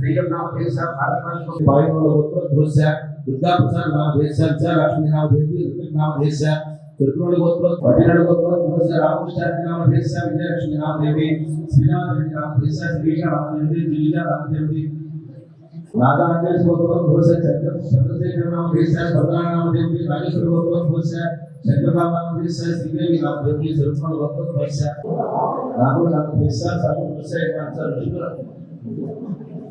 मीना नाम देवी गोत्र ध्वजा गोविंद रेड्डी नाम देशा वेंकट कृष्ण नाम देवी अक्षय नाम देशा परिवार गोत्र ध्वजा चिरंजीवी चक्रवर्ती नाम देशा नाम देवी गोदल गोत्र ध्वजा मुरलीधर नाम देशा उमेश्वरी नाम देवी श्रीधर नाम देशा श्रीकर नाम देशा नाम गोत्र ध्वजा दुर्गा प्रसाद नाम देशा च लक्ष्मी नाम देवी ऋतिक नाम देशा त्रिपुर गोत्र पटिनाड गोत्र ध्वजा रामकृष्ण नाम देशा विजय लक्ष्मी नाम देवी श्रीनाथ रेड्डी नाम देशा श्रीशा नाम देवी जीविका नाम देवी नागांगेश गोत्र ध्वजा चंद्र चंद्रशेखर नाम देशा भद्रा नाम देवी राजेश्वर गोत्र ध्वजा चंद्रकांत नाम देशा श्रीदेवी नाम देवी त्रिपुर गोत्र ध्वजा राहुल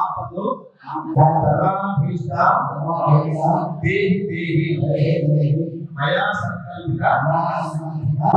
आपदो Sudah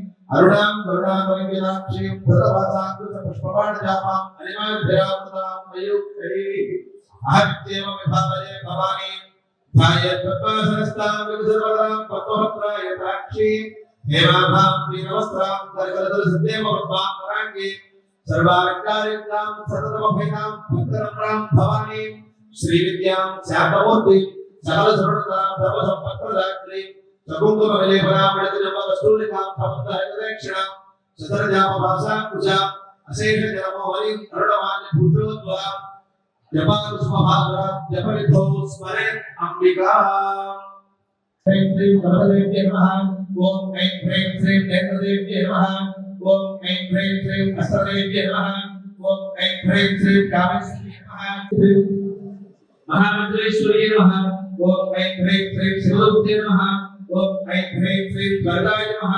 अरुणां करुणाकरविलाक्षीं भरतवासाङ्कृतपुष्पपाणजापाम् अनिमाभ्यरावृतां मयूखैः आदित्येव विभावये भवानी। ध्यायत्पद्मासनस्तां विविधर्वदां पद्मभद्राय प्राक्षीं। हेमाभां प्रियवस्त्रां करकलदलसिद्धेव पद्मां कराङ्गीं सर्वालङ्कारिकां सततमभयनां भक्तरम्रां भवानीं। श्रीविद्यां शान्तमूर्तिं सकल सर्वदा सर्व संपत्प्रदात्री सकुंकुम विलेपना पड़ित जब वस्तुलिकां भवन्त हरिदक्षिणा सतरजाम भाषा कुजा अशेष जलमोहरि अरुणवान्य भूषोद्वा जपाकुष्मभाद्रा जपविभो स्मरे अंबिका ह्रीं श्रीं कमलदेव्यै नमः ॐ ऐं ह्रीं श्रीं नेत्रदेव्यै नमः ॐ ऐं ह्रीं श्रीं हस्तदेव्यै नमः ॐ ऐं ह्रीं श्रीं कामेश्वर्यै नमः। महामंत्रेश्वर्यै नमः। ओम ऐं ह्रीं श्रीं शिवदूते नमः। ఓం ఐం హ్రీం శ్రీం గరుడాయ నమః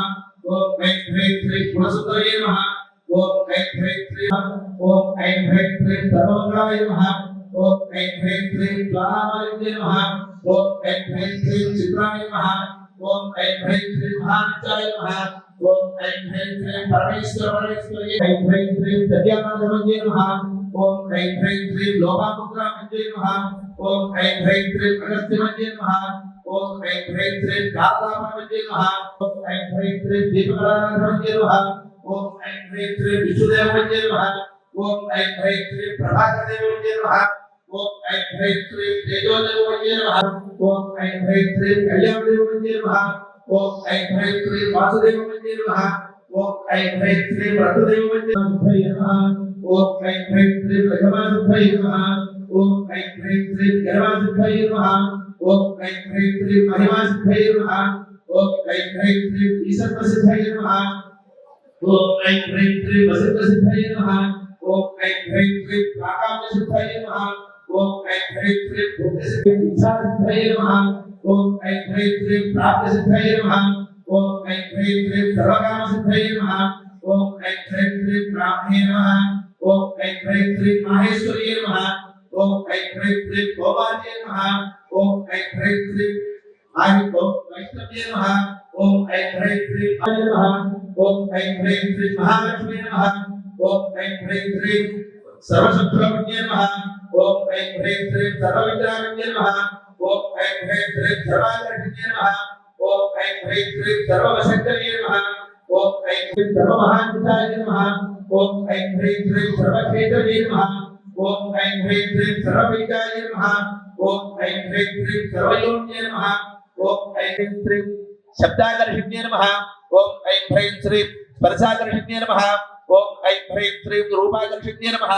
ఓం ఐం హ్రీం శ్రీం గుణసుందరయే నమః ఓం ఐం హ్రీం శ్రీం ఓం ఐం హ్రీం శ్రీం సర్వమంగళాయ నమః ఓం ఐం హ్రీం శ్రీం జ్వాలామాలిన్యే నమః ఓం ఐం హ్రీం శ్రీం చిత్రాయ నమః ఓం ఐం హ్రీం శ్రీం మహానిత్యాయ నమః ఓం ఐం హ్రీం శ్రీం పరమేశ్వర పరమేశ్వరయే ఐం హ్రీం శ్రీం సత్యానందమంజే నమః ఓం ఐం హ్రీం శ్రీం లోపాముద్రామంజే నమః ఓం ఐం హ్రీం శ్రీం అగస్త్యమంజే నమః ఓం ఐం హ్రైం శ్రీం కాలదాప మంజే నమః ఓం ఐం హ్రైం శ్రీం దీపకళారాధన మంజే నమః ఓం ఐం హ్రైం శ్రీం విష్ణుదేవ మంజే నమః ఓం ఐం హ్రైం శ్రీం ప్రభాకర దేవ మంజే నమః ఓం ఐం హ్రైం శ్రీం తేజోదేవ మంజే నమః ఓం ఐం హ్రైం శ్రీం కళ్యాణ దేవ మంజే నమః ఓం ఐం హ్రైం శ్రీం వాసుదేవ మంజే నమః ఓం ఐం హ్రైం శ్రీం రఘుదేవ మంజే నమః ఓం ఐం హ్రైం శ్రీం రఘుమాసుభై నమః ओम ऐं ह्रीं श्रीं गर्भासिद्धये नमः ओम ऐं ह्रीं श्रीं महिमासिद्धये नमः ओम ऐं ह्रीं श्रीं ईश्वरसिद्धये नमः ओम ऐं ह्रीं श्रीं वसिद्धसिद्धये नमः ओम ऐं ह्रीं श्रीं प्राकाम्यसिद्धये नमः ओम ऐं ह्रीं श्रीं भुक्तिसिद्धये इच्छासिद्धये नमः ओम ऐं ह्रीं श्रीं प्राप्तिसिद्धये नमः ओम ऐं ह्रीं श्रीं सर्वकामसिद्धये नमः ओम ऐं ह्रीं श्रीं ब्राह्मणे नमः ओम ऐं ह्रीं श्रीं माहेश्वर्ये नमः ओम ऐं ह्रीं श्रीं गोमात्ये नमः ओम ऐं ह्रीं श्रीं आयुतो वैष्णवे नमः ओम ऐं ह्रीं श्रीं भवाय नमः ओम ऐं ह्रीं श्रीं महालक्ष्मी नमः ओम ऐं ह्रीं श्रीं सर्वशत्रुभ्ये नमः ओम ऐं ह्रीं श्रीं सर्वविद्याभ्ये नमः ओम ऐं ह्रीं श्रीं सर्वादर्शभ्ये नमः ओम ऐं ह्रीं श्रीं सर्ववशक्तये नमः ओम ऐं ह्रीं सर्वमहान्ताय नमः ओम ऐं ह्रीं श्रीं सर्वक्षेत्रभ्ये नमः ओम ऐं ह्रीं श्रीं सर्वविद्याय नमः ओम ऐं ह्रीं श्रीं सर्वयोन्ये नमः ओम ऐं ह्रीं श्रीं शब्दाकर्षिण्ये नमः ओम ऐं ह्रीं श्रीं स्पर्शाकर्षिण्ये नमः ओम ऐं ह्रीं श्रीं रूपाकर्षिण्ये नमः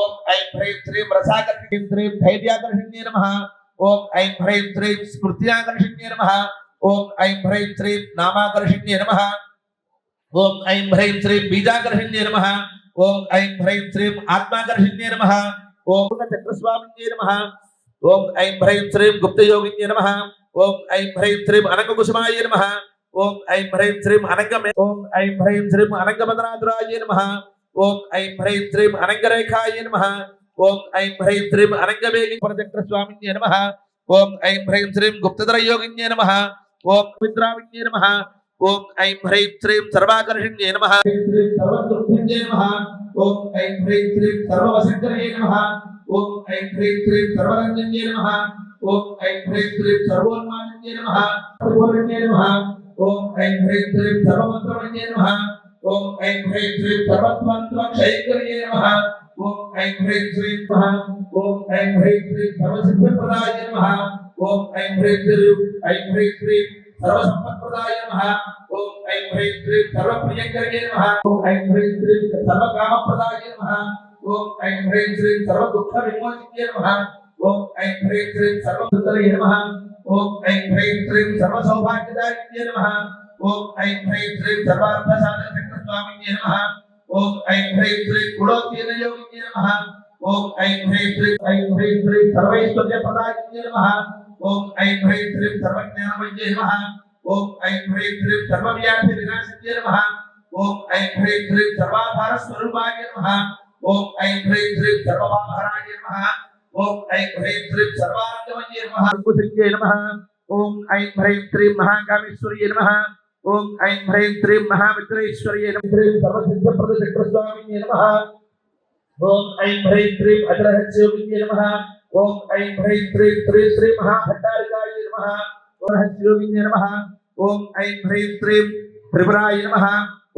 ओम ऐं ह्रीं श्रीं रसाकर्षिण्ये श्रीं धैर्याकर्षिण्ये नमः ओम ऐं ह्रीं श्रीं स्मृत्याकर्षिण्ये नमः ओम ऐं ह्रीं श्रीं नामाकर्षिण्ये नमः ओम ऐं ह्रीं श्रीं बीजाकर्षिण्ये नमः ఓం ఐం హ్రైం శ్రీం ఆత్మాకర్షిణ్యే నమ. ఓం చక్రస్వామిన్యే నమ. ఓం ఐం హ్రైం శ్రీం గుప్తయోగిన్యే నమ. ఓం ఐం హ్రైం శ్రీం అనంగకుసుమాయ నమ. ఓం ఐం హ్రైం శ్రీం అనంగమే. ఓం ఐం హ్రైం శ్రీం అనంగమదనాథురాయ నమ. ఓం ఐం హ్రైం శ్రీం అనంగరేఖాయ నమ. ఓం ఐం హ్రైం శ్రీం అనంగవేగి పరచక్రస్వామిన్యే నమ. ఓం ఐం హ్రైం శ్రీం గుప్తధరయోగిన్యే నమ. ఓం మిత్రావిన్యే నమ. ओम ऐं ह्रीं श्रीं सर्वाकर्षिण्ये नमः सर्वदुर्भिण्ये ओम ऐं ह्रीं श्रीं सर्ववसङ्करये नमः ओम ऐं ह्रीं श्रीं सर्वरञ्जन्ये नमः ओम ऐं ह्रीं श्रीं सर्वोन्मादन्ये नमः सर्वोरण्ये नमः ओम ऐं ह्रीं श्रीं सर्वमन्त्रमन्ये नमः ओम ऐं ह्रीं श्रीं सर्वत्मन्त्रक्षयकरये नमः ओम ऐं ह्रीं श्रीं नमः ओम ऐं ह्रीं श्रीं सर्वसिद्धिप्रदाय नमः ओम ऐं ह्रीं श्रीं ऐं ह्रीं श्रीं सर्वसंपत्प्रदाय नमः ओम ऐं ह्रीं श्रीं सर्वप्रियङ्करे नमः ओम ऐं ह्रीं श्रीं सर्वकामप्रदाय नमः ओम ऐं ह्रीं श्रीं सर्वदुःखविमोचने नमः ओम ऐं ह्रीं श्रीं सर्वभूतले नमः ओम ऐं ह्रीं श्रीं सर्वसौभाग्यदायिने नमः ओम ऐं ह्रीं श्रीं सर्वार्थसाधनचक्रस्वामिने नमः ओम ऐं ह्रीं श्रीं कुलोद्यनयोगिने नमः ओम ऐं ह्रीं श्रीं ऐं ह्रीं श्रीं सर्वैश्वर्यप्रदायिने नमः ओम ऐं ह्रीं श्रीं सर्वज्ञानमये नमः ओम ऐं ह्रीं श्रीं सर्वव्यापि विनाशये नमः। ओम ऐं ह्रीं श्रीं सर्वाधार स्वरूपाय नमः। ओम ऐं ह्रीं श्रीं सर्वभावहराय नमः। ओम ऐं ह्रीं श्रीं सर्वार्थमये नमः। कुसृज्ये नमः। ओम ऐं ह्रीं श्रीं महाकामेश्वर्ये नमः। ओम ऐं ह्रीं श्रीं महामित्रेश्वर्ये नमः। श्रीं सर्वसिद्धप्रदचक्रस्वामिने नमः। ओम ऐं ह्रीं श्रीं अग्रहस्योगिने नमः। ఓం ఐం హ్రీం శ్రీం అగ్రహస్యోగిన్యే శ్రీ శ్రీ మహాభట్టారికాయ నమ. ఓం హస్యోగిన్యే నమః. ఓం ఐం హ్రీం శ్రీం త్రిపురాయ నమ.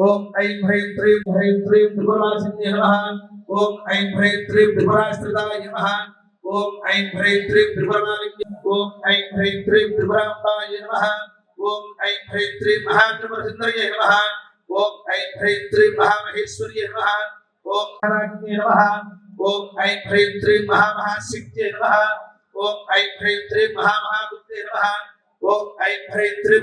ఓం ఐం హ్రీం శ్రీం హ్రీం శ్రీం త్రిపురాసిన్యే నమ. ఓం ఐం హ్రీం శ్రీం త్రిపురాశ్రితాయ నమ. ఓం ఐం హ్రీం శ్రీం త్రిపురమాలిన్య ఓం ఐం హ్రీం శ్రీం త్రిపురాంబాయ నమ. ఓం ఐం హ్రీం శ్రీం మహాత్రిపురసుందరయ నమ. ఓం ఐం హ్రీం శ్రీం మహామహేశ్వర్య నమ. ఓం నారాయణ్యే నమః. ओम ऐं ह्रीं त्रीं नमः। ओम ऐं ह्रीं त्रीं महामहाबुद्धे नमः। ओम ऐं ह्रीं त्रीं